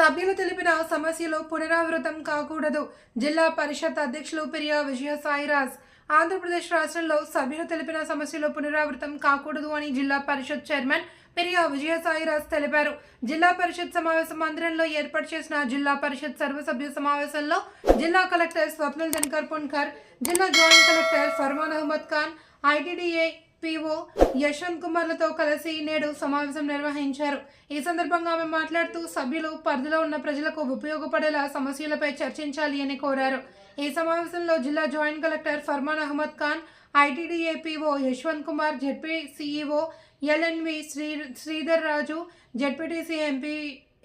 సభ్యులు తెలిపిన సమస్యలు పునరావృతం కాకూడదు. జిల్లా పరిషత్ అధ్యక్షులు పెరియా విజయ సాయిరాజ్ ఆంధ్రప్రదేశ్ రాష్ట్రంలో సభ్యులు తెలిపిన సమస్యలు పునరావృతం కాకూడదు అని జిల్లా పరిషత్ చైర్మన్ పెరియా విజయ సాయిరాజ్ తెలిపారు. జిల్లా పరిషత్ సమావేశ మందిరంలో ఏర్పాటు చేసిన జిల్లా పరిషత్ సర్వసభ్య సమావేశంలో జిల్లా కలెక్టర్ స్వప్నిల్ దినకర్ పున్కర్ జిల్లా joint collector Farman Ahmed Khan ITDA PO Yashwant కుమార్లతో కలిసి నేడు సమావేశం నిర్వహించారు. ఈ సందర్భంగా ఆమె మాట్లాడుతూ సభ్యులు పరిధిలో ఉన్న ప్రజలకు ఉపయోగపడేలా సమస్యలపై చర్చించాలి అని కోరారు. ఈ సమావేశంలో జిల్లా joint collector Farman Ahmed Khan ITDA PO Yashwant Kumar ZP CEO LNV Shri Sridhar Raju ZPTC MP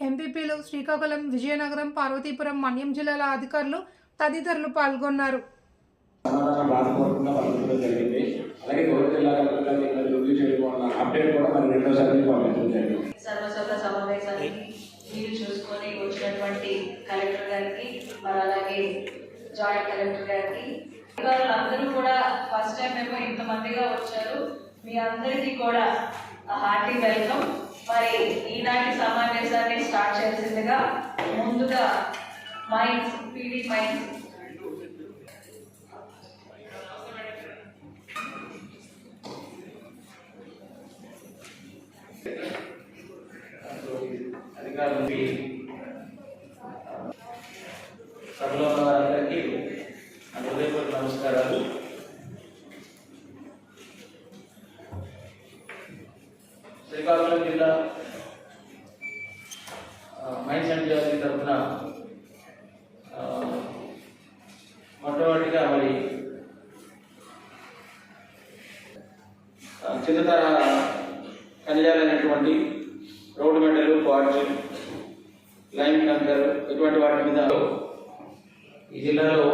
ఎంపీపీలు శ్రీకాకుళం విజయనగరం పార్వతీపురం మన్యం జిల్లాల అధికారులు తదితరులు పాల్గొన్నారు. సమాధానం రాకపోకుండా పంపించడం జరిగింది. అలాగే గౌరవ జిల్లా కలెక్టర్ గారు ఇక్కడ రివ్యూ చేయడం అప్డేట్ కూడా మరి రెండోసారి మీకు పంపించడం జరిగింది. సర్వసభ సమావేశాన్ని మీరు చూసుకొని వచ్చినటువంటి కలెక్టర్ గారికి మరి అలాగే జాయింట్ కలెక్టర్ గారికి. వాళ్ళందరూ కూడా ఫస్ట్ టైం ఏమో ఇంతమందిగా వచ్చారు. మీ అందరికీ కూడా హార్టీ వెల్కమ్ మరి ఈనాటి సమావేశాన్ని స్టార్ట్ చేసిందిగా ముందుగా మైన్స్ పీడీ మైన్స్ అధికారులకి సభలో ఉన్న వారందరికీ నా హృదయపూర్వక నమస్కారాలు. శ్రీకాకుళం జిల్లా మైండ్ సెంటర్ తరఫున మొట్టమొదటిగా మరి చిన్న తరహా ఖనిజాలైనటువంటి రోడ్డు మెడలు క్వార్ట్స్ లైమ్ కంకర్ ఇటువంటి వాటి మీద? ఈ జిల్లాలో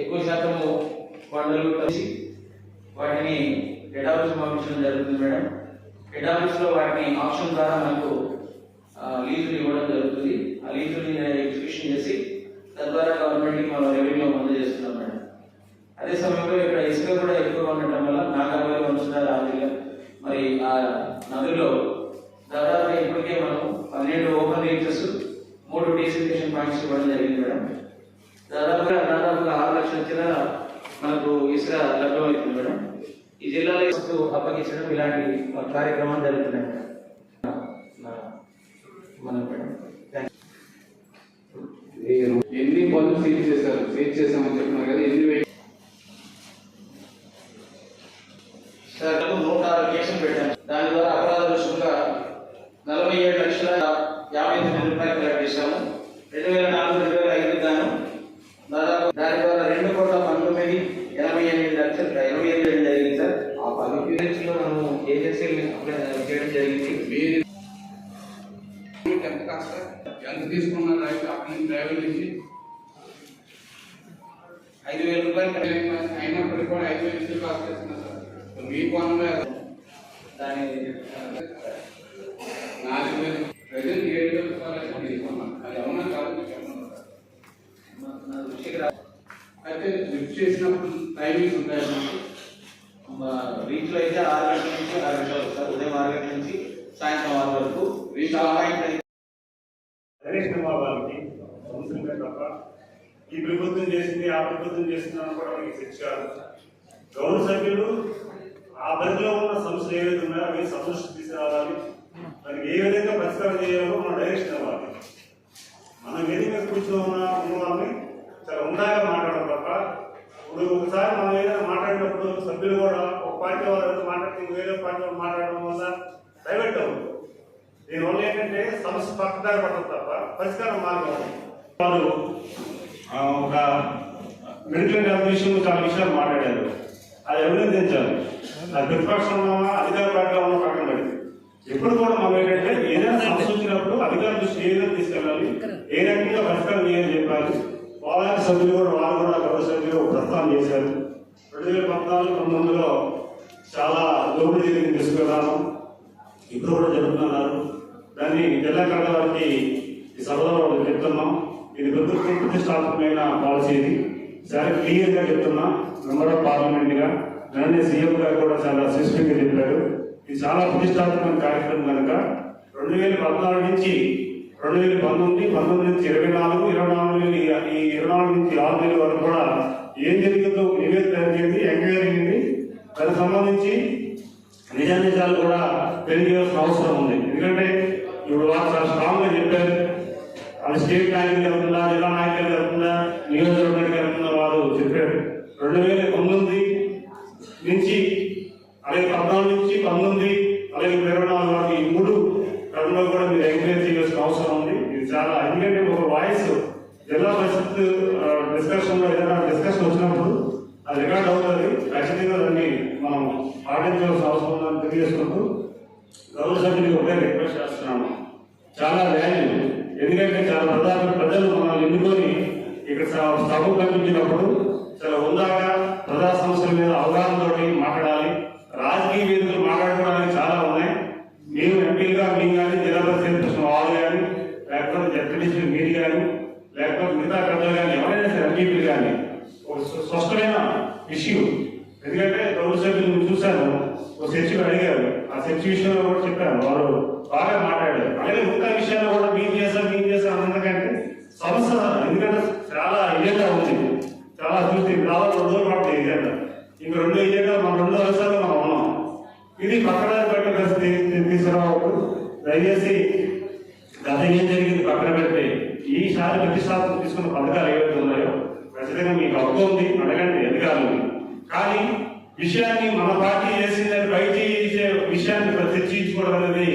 ఎక్కువ శాతము కొండలు కలిసి వాటిని హెడ్ ఆఫీస్ పంపించడం జరుగుతుంది మేడం. హెడ్ ఆఫీస్లో వాటిని ఆప్షన్ ద్వారా మనకు లీజులు ఇవ్వడం జరుగుతుంది. ఆ లీజుని ఎగ్జిక్యూషన్ చేసి తద్వారా గవర్నమెంట్కి మనం రెవెన్యూ అందజేస్తున్నాం మేడం. అదే సమయంలో ఇక్కడ ఇసుక కూడా ఎక్కువగా ఉండటం వల్ల నాగార్జున వంశధార జిల్లా. మరి ఆ నదిలో పన్నెండు ఓపెన్ రీచెస్ మూడు డీసిఫికేషన్ పాయింట్స్ ఇవ్వడం జరిగింది మేడం. దాదాపుగా దాదాపుగా ఆరు లక్షల చిన్న మనకు ఇసుక లభ్యమవుతుంది మేడం. ఈ జిల్లాలో ఇసుక అప్పగించడం ఇలాంటి కార్యక్రమాలు జరుగుతున్నాయి మేడం. మనం మేడం. ఎన్ని పనులు సీజ్ చేశారు? సీజ్ చేశామని చెప్పి కదా ఎన్ని వెహికల్స్ సార్ నూట ఆరు కేసులు పెట్టాను దాని ద్వారా అపరాధ రుసుముగా నలభై ఏడు లక్షల యాభై తొమ్మిది రూపాయలు కలెక్ట్ చేశాము రెండు వేల నాలుగు రెండు వేల ఐదు గాను దాదాపు దాని ద్వారా రెండు కోట్ల పంతొమ్మిది ఎనభై ఎనిమిది లక్షలు ఎనభై ఎనిమిది జరిగింది సార్ ఆ పది లో మనం ఏజెన్సీలు అప్లై చేయడం జరిగింది. మీరు ఎంత కాస్త ఎంత తీసుకున్నారు రైతు అక్కడి నుంచి డ్రైవర్ నుంచి? ఐదు వేల రూపాయలు అయినప్పటికీ కూడా ఐదు వేలు ఇసుక కాస్ట్ చేస్తున్నారు సార్? మీ కోణంలో దాని నాలుగు వేలు. ప్రజెంట్ ఏడు వేలు రూపాయలు అది అవునా కాదు? అయితే లిఫ్ట్ చేసినప్పుడు టైమింగ్స్ ఉంటాయి మనకి. రీచ్లో అయితే ఆరు గంటల నుంచి ఆరు గంటల వరకు సార్ ఉదయం ఆరు గంటల నుంచి సాయంత్రం ఆరు వరకు కుమార్ గారికి సంవత్సరమే తప్ప ఈ ప్రభుత్వం చేసింది ఆ ప్రభుత్వం చేసింది అని కూడా మనకి శిక్ష. గౌరవ సభ్యులు ఆ పరిధిలో ఉన్న సమస్యలు ఏవైతే ఉన్నాయో అవి సమస్య తీసుకురావాలి దానికి ఏ విధంగా పరిష్కారం చేయాలో మన డైరెక్షన్ ఇవ్వాలి మనం వేదిక మీద కూర్చొని ఉన్న వాళ్ళని చాలా ఉందాగా మాట్లాడడం తప్ప ఇప్పుడు ఒకసారి మనం ఏదైనా సభ్యులు కూడా ఒక పార్టీ వాళ్ళు మాట్లాడితే వేరే పార్టీ వాళ్ళు మాట్లాడడం వల్ల ప్రైవేట్ అవుతుంది దీనివల్ల ఏంటంటే సమస్య పక్కదారి పడదు తప్ప పరిష్కారం మార్గం ఉంది. ఒక మెడికల్ కమిషన్ చాలా విషయాలు మాట్లాడారు. అది అభినందించాలి. అది ప్రతిపక్షంలో అధికార పార్టీలో ఉన్న పక్కన పెడితే. ఎప్పుడు కూడా మనం ఏంటంటే ఏదైనా సమస్య వచ్చినప్పుడు అధికారుల దృష్టి ఏదైనా తీసుకెళ్ళాలి? ఏ రకంగా పరిష్కారం చేయాలని చెప్పాలి? వాళ్ళ సభ్యులు కూడా వాళ్ళు కూడా గౌరవ సభ్యులు ప్రస్తావన చేశారు. రెండు వేల పద్నాలుగు పంతొమ్మిదిలో చాలా దోపిడీ జరిగింది ఇసుక ఇప్పుడు కూడా జరుపుతున్నారు దాన్ని జిల్లా కళ వారికి ఈ సభలో చెప్తున్నాం. ఇది ప్రభుత్వం ప్రతిష్టాత్మకమైన పాలసీ ఇది. చాలా క్లియర్గా చెప్తున్నా. మెంబర్ ఆఫ్ పార్లమెంట్గా. నన్ను సీఎం గారు కూడా చాలా స్పెసిఫిక్ చెప్పారు. ఇది చాలా ప్రతిష్టాత్మక కార్యక్రమం కనుక రెండు వేల పద్నాలుగు నుంచి రెండు వేల పంతొమ్మిది పంతొమ్మిది నుంచి ఇరవై నాలుగు ఇరవై నాలుగు ఈ- ఈ ఇరవై నాలుగు నుంచి ఆరు వేల వరకు కూడా ఏం జరిగిందో దానికి సంబంధించి నిజ నిజాలు కూడా తెలియజేయాల్సిన అవసరం ఉంది. ఎందుకంటే ఇప్పుడు వారు చాలా స్ట్రాంగ్గా చెప్పారు. అది స్టేట్ నాయకులు వెళ్తుందా జిల్లా నాయకులు వెళ్తుందా నియోజకవర్గానికి వెళ్తుందా వారు చెప్పారు. రెండు వేల పంతొమ్మిది నుంచి అలాగే పద్నాలుగు నుంచి పంతొమ్మిది అలాగే ఇరవై నాలుగు వరకు ఈ మూడు టర్మ్లో కూడా మీరు ఎంకరేజ్ చేయాల్సిన అవసరం ఉంది. ఇది చాలా ఎందుకంటే ఒక వాయిస్ జిల్లా పరిషత్ డిస్కషన్లో ఏదైనా డిస్కషన్ వచ్చినప్పుడు అది రికార్డ్ అవుతుంది ఖచ్చితంగా దాన్ని మనం పాటించవలసిన అవసరం ఉందని తెలియజేసుకుంటూ గౌరవ సభ్యులకు ఒకటే రిక్వెస్ట్ చేస్తున్నాము చాలా వాల్యూ ఎందుకంటే చాలా ప్రధాన ప్రజలు మనల్ని ఎన్నుకొని ఇక్కడ సభ కల్పించినప్పుడు చాలా ఉందాగా ప్రజా సమస్యల మీద అవగాహనతో మాట్లాడాలి. రాజకీయ వేదికలు మాట్లాడుకోవడానికి చాలా ఉన్నాయి. మేము ఎంపీగా మేము కానీ జిల్లా పరిషత్ కృష్ణ వాళ్ళు కానీ లేకపోతే జడ్పీటీసీ మీరు కానీ లేకపోతే మిగతా పెద్దలు కానీ ఎవరైనా సరే ఎంపీలు కానీ ఒక స్వ- స్పష్టమైన ఇష్యూ. ఎందుకంటే గౌరవ సభ్యులు నేను చూశాను. ఒక చర్చలు అడిగారు. ఆ చర్చ విషయంలో కూడా చెప్పాను. వారు బాగా మాట్లాడారు. అలాగే మిగతా విషయాల్లో కూడా మీరు చేసాం మీరు చేసాం అన్నకంటే సమస్య ఎందుకంటే చాలా ఏజెండా ఉంది. చాలా చూస్తే దాదాపు రెండు రోజులు పాటు ఏజెండా ఇంక రెండు ఏజెండా మన రెండు అంశాలు మనం ఉన్నాం ఇది పక్కన పెట్టే పరిస్థితి తీ- తీసుకురావద్దు. దయచేసి గత ఏం జరిగింది పక్కన పెడితే? ఈసారి ప్రతిష్టాత్మక తీసుకున్న పథకాలు ఏవైతే ఉన్నాయో ఖచ్చితంగా మీకు హక్కు ఉంది అడగండి అధికారులు కానీ విషయాన్ని మన పార్టీ చేసిందని బయట చేసే విషయాన్ని ప్రతిష్ఠించుకోవడం అనేది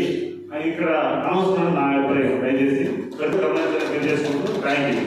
ఇక్కడ అనవసరం నా అభిప్రాయం. దయచేసి ప్రతి గమనించాలని తెలియజేసుకుంటూ థ్యాంక్ యూ